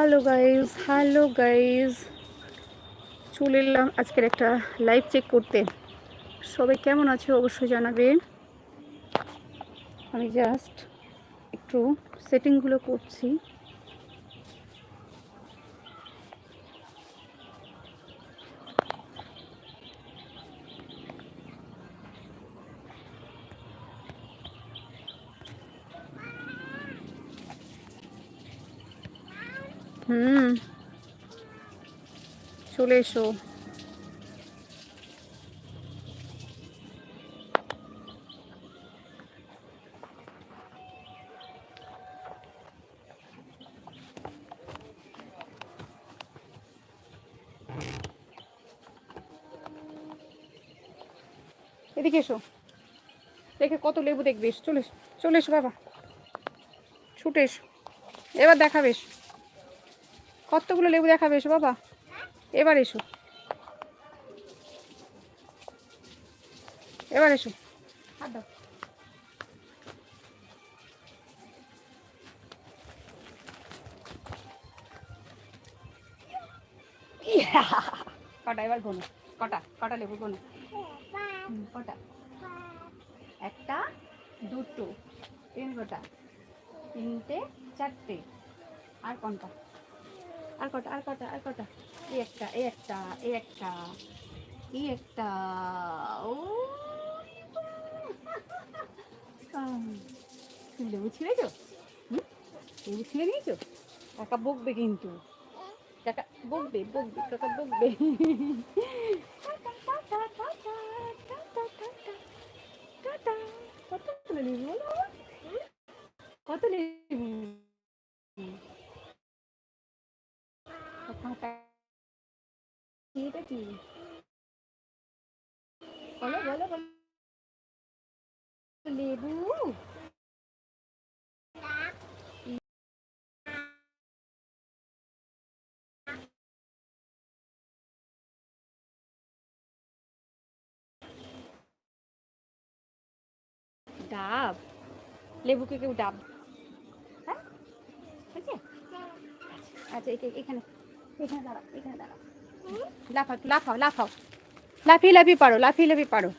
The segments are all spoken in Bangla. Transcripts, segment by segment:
হ্যালো গাইজ হ্যালো গাইজ চলে এলাম আজকের একটা লাইভ চেক করতে। সবাই কেমন আছে অবশ্যই জানাবে। আমি জাস্ট একটু সেটিংগুলো করছি। হুম। চলে এসো। এদিকে এসো। দেখে কত লেবু দেখবে। চলে চলে এসো বাবা। ছুটে এসো। এবার দেখাবে এসো। কতগুলো লেবু দেখাবে এসো বাবা? এবার এসো। এবার এসো। হাত দাও। কটা, এবার গোনো কটা কটা লেবু গোনো কটা? একটা, দুটো তিন কটা তিনটে, চারটে, আর কোনটা? আর কটা আর কটা আর কটা? এই একটা এই একটা এই একটা এই একটা। ও লেবু ছিঁড়েছো লেবু ছিঁড়ে নিয়েছো? কাকা বকবে কিন্তু। কাকা বকবে বকবে, কাকা বকবে। টাটা। লেবু? কত লেবু কাঁটা কি এটা কি বলো বলো বলো লেবু ডাব লেবুকে কেউ ডাব? হ্যাঁ? আছে আচ্ছা এখানে। এখানে দাঁড়াও এখানে দাঁড়াও। লাফাও লাফাও লাফাও। লাফিয়ে লাফিয়ে পারো, লাফিয়ে লাফিয়ে পারো।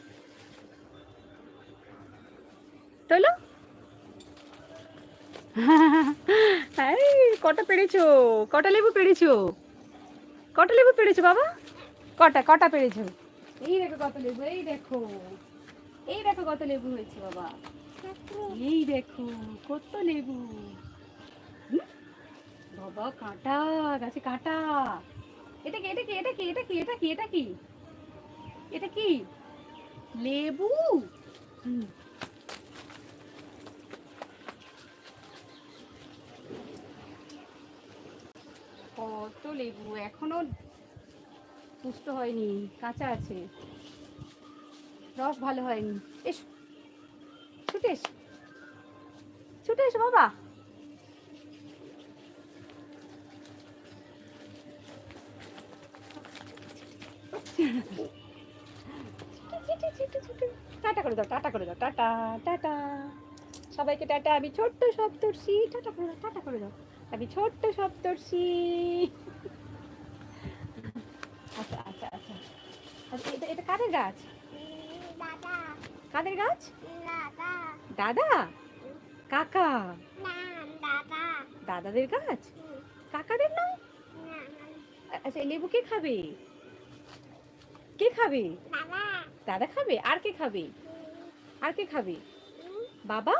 তোলো? কটা পেরেছ? কটা লেবু পেরেছ? কটা লেবু পেরেছ বাবা? কটা কটা পেরেছ? এই দেখো কত লেবু, এই দেখো। এই দেখো কত লেবু হয়েছে বাবা। এই দেখো, কত লেবু? বাবা, কাঁটা, গাছে কাঁটা। এটা কি এটা কি এটা কি এটা কি এটা কি এটা কি? এটা কি? লেবু? কত লেবু, এখনও পুষ্ট হয়নি, কাঁচা আছে। রস ভালো হয়নি। এস, ছুটে এস। ছুটে এসো বাবা। টাটা করে দাও, টাটা করে দাও, টাটা টাটা। সবাইকে টাটা, আমি ছোট্ট সপ্তর্ষি টাটা করে দাও, টাটা করে দাও, আমি ছোট্ট সপ্তর্ষি আচ্ছা আচ্ছা আচ্ছা। আচ্ছা এটা এটা কাদের গাছ? কাদের গাছ? দাদা? কাকা? দাদাদের গাছ? কাকাদের নয়? আচ্ছা লেবু কে খাবে? কে খাবে? দাদা খাবে? আর কে খাবে? আর কে খাবে? বাবা?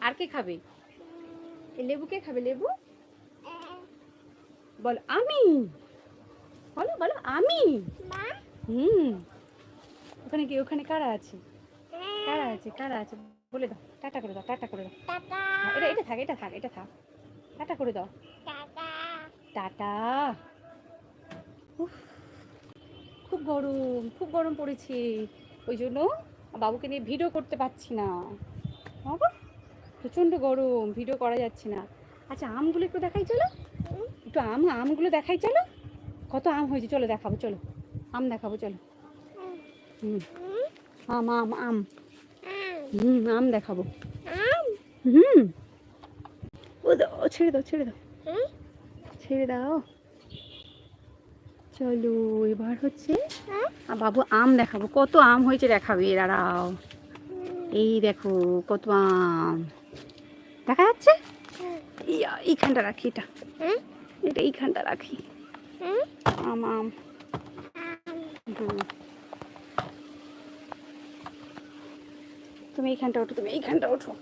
আর কে খাবে? লেবু কে খাবে লেবু? বল আমি। বলো বলো আমি। হুম। ওখানে কি ওখানে কারা আছে? কারা আছে? কারা আছে? বলে দাও টাটা করে দাও টাটা করে দাও। হ্যাঁ, এটা এটা থাক এটা থাক এটা থাক। টাটা করে দাও। টাটা। টাটা। উফ, খুব গরম খুব গরম পড়েছে। ওই জন্য বাবুকে নিয়ে ভিডিও করতে পারছি না। বাবা প্রচণ্ড গরম, ভিডিও করা যাচ্ছে না। আচ্ছা আমগুলো একটু দেখাই, চলো। একটু আম, আমগুলো দেখাই, চলো। কত আম হয়েছে, চলো দেখাবো, চলো। আম দেখাবো, চলো। হুম। আম আম আম। হুম, আম দেখাবো। হুম। ও দাও ছেড়ে দাও ছেড়ে দাও। ছেড়ে দাও। চলো এবার হচ্ছে বাবু আম দেখাবো। কত আম হয়েছে দেখাবে দাঁড়াও। এই দেখো কত আম। দেখা যাচ্ছে? ইয়া, এইখানটা রাখি এটা। এটা এইখানটা রাখি। আম আম। তুমি এইখানটা ওঠো তুমি এইখানটা ওঠো।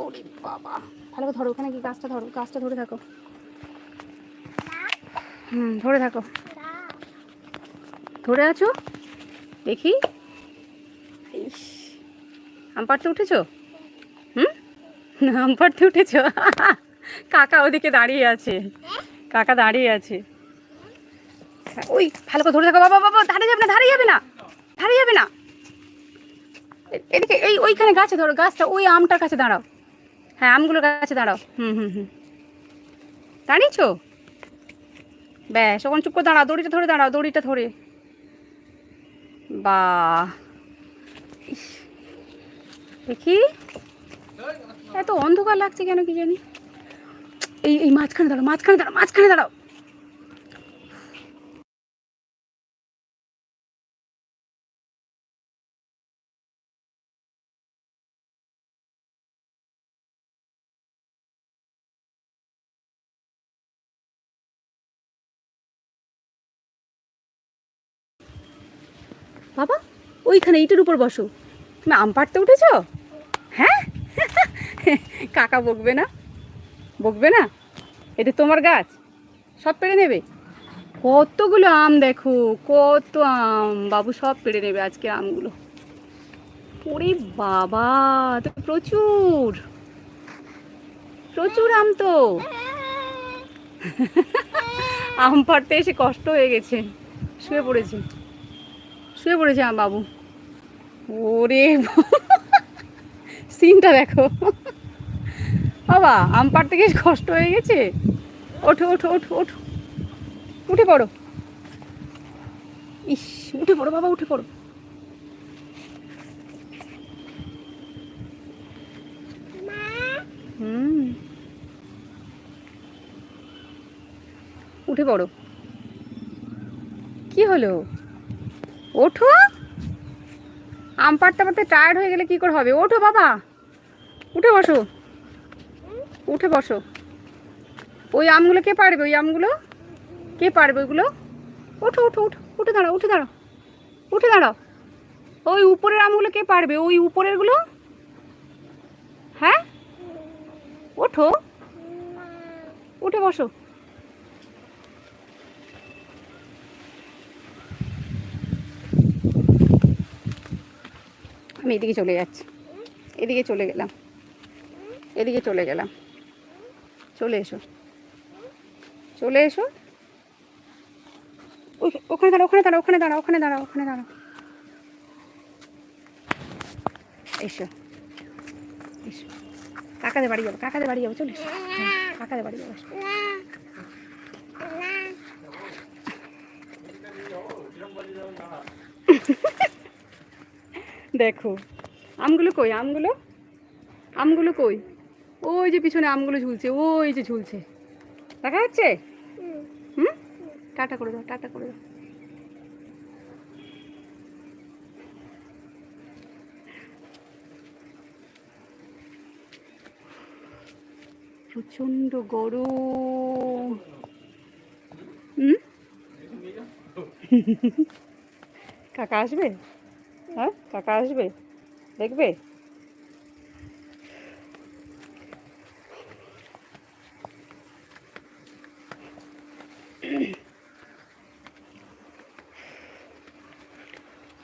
ওরে বাবা। ভালো ধরো ওখানে কি গাছটা ধরো গাছটা ধরে থাকো। হুম, ধরে থাকো। ধরে আছো? দেখি। আম পাড়তে উঠেছো? হুম? আম পাড়তে উঠেছো? কাকা ওদিকে দাঁড়িয়ে আছে। কাকা দাঁড়িয়ে আছে। ওই, ভালো করে ধরে থাকো। বাবা বাবা ধারে যাবে না ধারে যাবে না ধারে যাবে না। এদিকে, এই, ওইখানে গাছে ধরো, গাছটা, ওই আমটার কাছে দাঁড়াও। হ্যাঁ আমগুলোর কাছে দাঁড়াও। হুম হুম হুম। দাঁড়িয়েছো? ব্যাস ওখানে চুপ করে দাঁড়া, দড়িটা ধরে দাঁড়া, দড়িটা ধরে। বা দেখি। এত অন্ধকার লাগছে কেন কি জানি? এই এই মাঝখানে দাঁড়াও মাঝখানে দাঁড়াও মাঝখানে দাঁড়াও। বাবা, ওইখানে এইটার উপর বসো। তুমি আম পাড়তে উঠেছো? হ্যাঁ? কাকা বকবে না? বকবে না? এটা তোমার গাছ। সব পেড়ে নেবে? কতগুলো আম দেখো, কত আম। বাবু, সব পেড়ে নেবে আজকে আমগুলো। ওরে বাবা, তো প্রচুর। প্রচুর আম তো। আম পাড়তে এসে কষ্ট হয়ে গেছে, শুয়ে পড়েছে। শুয়ে পড়েছে আমার বাবু। ওরে সিনটা দেখো। বাবা, আম পাড়তে গিয়ে কষ্ট হয়ে গেছে? ওঠো ওঠো ওঠো ওঠো। উঠে পড়ো। ইস, উঠে পড়ো বাবা, উঠে পড়ো। হুম। উঠে পড়ো। কি হলো? ওঠো। আম পাড়তে পাড়তে টায়ার্ড হয়ে গেলে কি করে হবে? ওঠো বাবা। উঠে বসো। উঠে বসো। ওই আমগুলো কে পারবে? ওই আমগুলো? কে পারবে ওইগুলো? ওঠো ওঠো উঠো উঠে দাঁড়াও উঠে দাঁড়াও। উঠে দাঁড়াও। ওই উপরের আমগুলো কে পারবে? ওই উপরেরগুলো? হ্যাঁ? ওঠো। উঠে বসো। আমি এদিকে চলে যাচ্ছি। এদিকে চলে গেলাম। এদিকে চলে গেলাম। চলে এসো। চলে এসো। ওখানে দাঁড়া ওখানে দাঁড়া ওখানে দাঁড়া ওখানে দাঁড়া ওখানে দাঁড়া এসো। এসো। কাকাদের বাড়ি যাব কাকাদের বাড়ি যাব চলে এসো। কাকাদের বাড়ি যাব এসো। দেখো। আমগুলো কই? আমগুলো? আমগুলো কই? ওই যে পিছনে আমগুলো ঝুলছে, ওই যে ঝুলছে। দেখা যাচ্ছে? হুম? টাটা করে দাও, টাটা করে দাও। প্রচণ্ড গরম। হুম? কাকা আসবে? হ্যাঁ কাকা আসবে? দেখবে?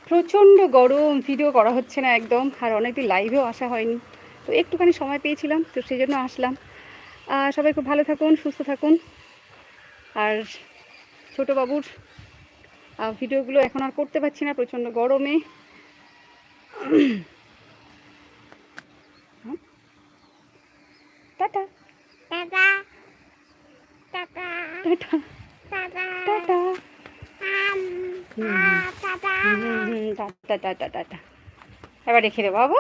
প্রচণ্ড গরম ভিডিও করা হচ্ছে না একদম, আর অনেকদিন লাইভেও আসা হয়নি। তো একটুখানি সময় পেয়েছিলাম, তো সেই জন্য আসলাম সবাই খুব ভালো থাকুন, সুস্থ থাকুন। আর ছোটো বাবুর ভিডিওগুলো এখন আর করতে পারছি না প্রচণ্ড গরমে? Tata. Tata. Tata. Tata. Tata. Tata. Tata. Tata এবার রেখে দেবো বাবু।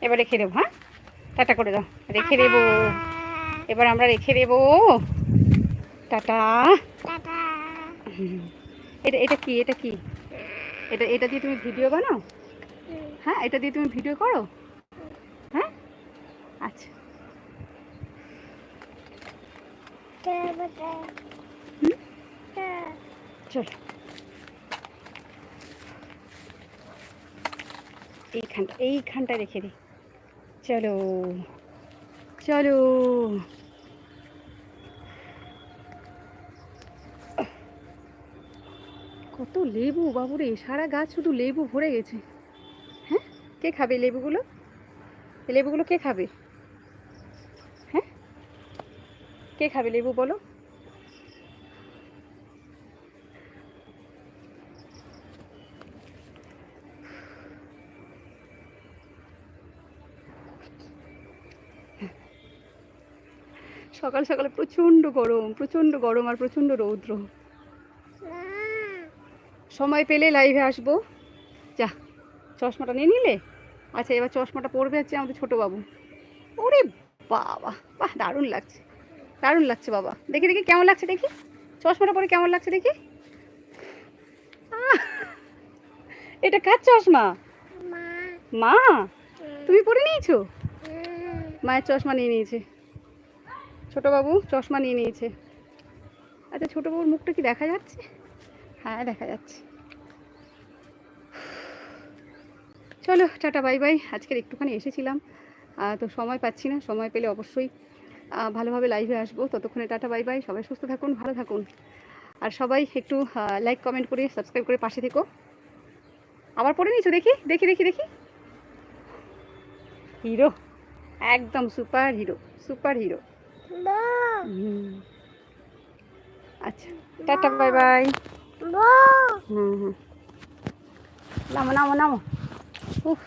এবার রেখে দেবো হ্যাঁ? টাটা করে দাও। রেখে দেবো। এবার আমরা রেখে দেবো। টাটা। টাটা। এটা এটা কি? এটা কি? এটা এটা দিয়ে তুমি ভিডিও বানাও? হ্যাঁ এটা দিয়ে তুমি ভিডিও করো? হ্যাঁ? আচ্ছা। চলো। এইখানটা এইখানটা রেখে দিই। চলো। চলো। কত লেবু, বাবুরে, সারা গাছ শুধু লেবু ভরে গেছে। কে খাবে এই লেবুগুলো? এই লেবুগুলো কে খাবে? হ্যাঁ? কে খাবে লেবু বলো? সকাল সকালে প্রচণ্ড গরম প্রচণ্ড গরম আর প্রচণ্ড রৌদ্র। সময় পেলে লাইভে আসব। যা। চশমাটা নিয়ে নিলে? আচ্ছা এবার চশমাটা পরবে হচ্ছে আমাদের ছোটো বাবু। ওরে বাবা বাহ দারুণ লাগছে। দারুণ লাগছে বাবা। দেখি দেখি কেমন লাগছে দেখি? চশমাটা পরে কেমন লাগছে দেখি! এটা কার চশমা? মা। মা? তুমি পরে নিয়েছো? মায়ের চশমা নিয়ে নিয়েছে। ছোটো বাবু চশমা নিয়ে নিয়েছে। আচ্ছা ছোটো বাবুর মুখটা কি দেখা যাচ্ছে? হ্যাঁ দেখা যাচ্ছে। চলো টাটা বাই বাই। আজকের একটুখানি এসেছিলাম। তো সময় পাচ্ছি না সময় পেলে অবশ্যই ভালোভাবে লাইভে আসব। ততক্ষণে টাটা বাই বাই। সবাই সুস্থ থাকুন ভালো থাকুন। আর সবাই একটু লাইক কমেন্ট করে সাবস্ক্রাইব করে পাশে থেকো। আবার পড়ে নিয়েছো? দেখি দেখি দেখি দেখি। হিরো। একদম সুপার হিরো সুপার হিরো আচ্ছা টাটা বাই বাই। হুম হুম। নামো নামো নামো। উফ